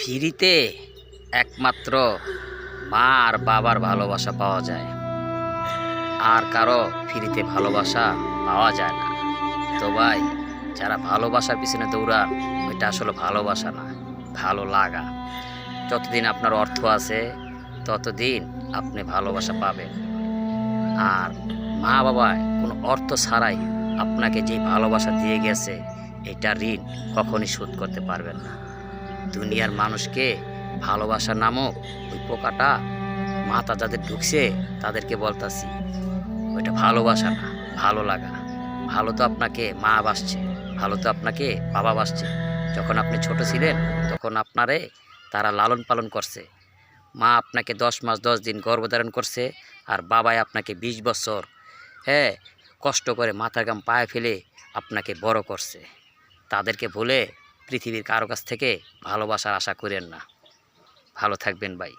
ফ্রিতে একমাত্র মা আর বাবার ভালোবাসা পাওয়া যায়। আর কারও ফ্রিতে ভালোবাসা পাওয়া যায় না। তো ভাই, যারা ভালোবাসার পিছনে দৌড়ান ওইটা আসলে ভালোবাসা না, ভালো লাগা। যতদিন আপনার অর্থ আছে, ততদিন আপনি ভালোবাসা পাবেন। আর মা বাবা কোনো অর্থ ছাড়াই আপনাকে যে ভালোবাসা দিয়ে গেছে, এটা ঋণ কখনই শোধ করতে পারবেন না। দুনিয়ার মানুষকে ভালোবাসা নামক ওই পোকাটা মাথা যাদের ঢুকছে তাদেরকে বলতাছি। ওইটা ভালোবাসা না, ভালো লাগা। ভালো তো আপনাকে মা বাসছে, ভালো তো আপনাকে বাবা বাসছে। যখন আপনি ছোট ছিলেন, তখন আপনারে তারা লালন পালন করছে। মা আপনাকে দশ মাস দশ দিন গর্ভধারণ করছে আর বাবাই আপনাকে বিশ বছর হ্যাঁ কষ্ট করে মাথার গাম পায়ে ফেলে আপনাকে বড় করছে। তাদেরকে ভুলে পৃথিবীর কারও কাছ থেকে ভালোবাসার আশা করেন না। ভালো থাকবেন ভাই।